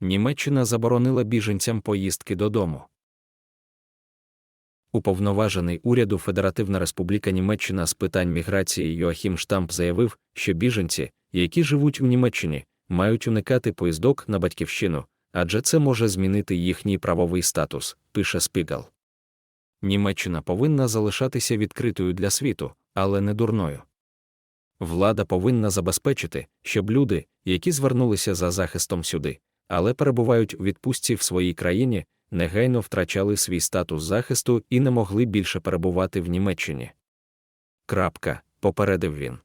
Німеччина заборонила біженцям поїздки додому. Уповноважений уряду Федеративна Республіка Німеччина з питань міграції Йоахім Штамп заявив, що біженці, які живуть у Німеччині, мають уникати поїздок на батьківщину, адже це може змінити їхній правовий статус, пише Спігал. Німеччина повинна залишатися відкритою для світу, але не дурною. Влада повинна забезпечити, щоб люди, які звернулися за захистом сюди, але перебувають у відпустці в своїй країні, негайно втрачали свій статус захисту і не могли більше перебувати в Німеччині. Крапка, попередив він.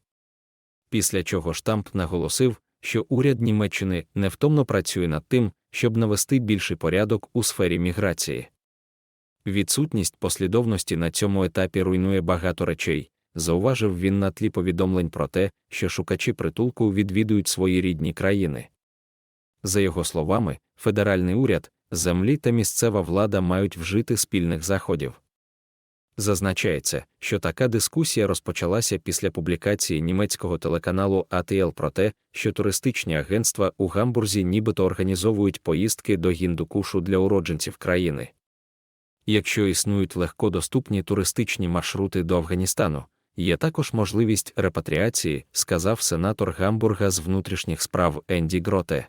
Після чого штамп наголосив, що уряд Німеччини невтомно працює над тим, щоб навести більший порядок у сфері міграції. Відсутність послідовності на цьому етапі руйнує багато речей, зауважив він на тлі повідомлень про те, що шукачі притулку відвідують свої рідні країни. За його словами, федеральний уряд, землі та місцева влада мають вжити спільних заходів. Зазначається, що така дискусія розпочалася після публікації німецького телеканалу ATL про те, що туристичні агентства у Гамбурзі нібито організовують поїздки до Гіндукушу для уродженців країни. Якщо існують легкодоступні туристичні маршрути до Афганістану, є також можливість репатріації, сказав сенатор Гамбурга з внутрішніх справ Енді Гроте.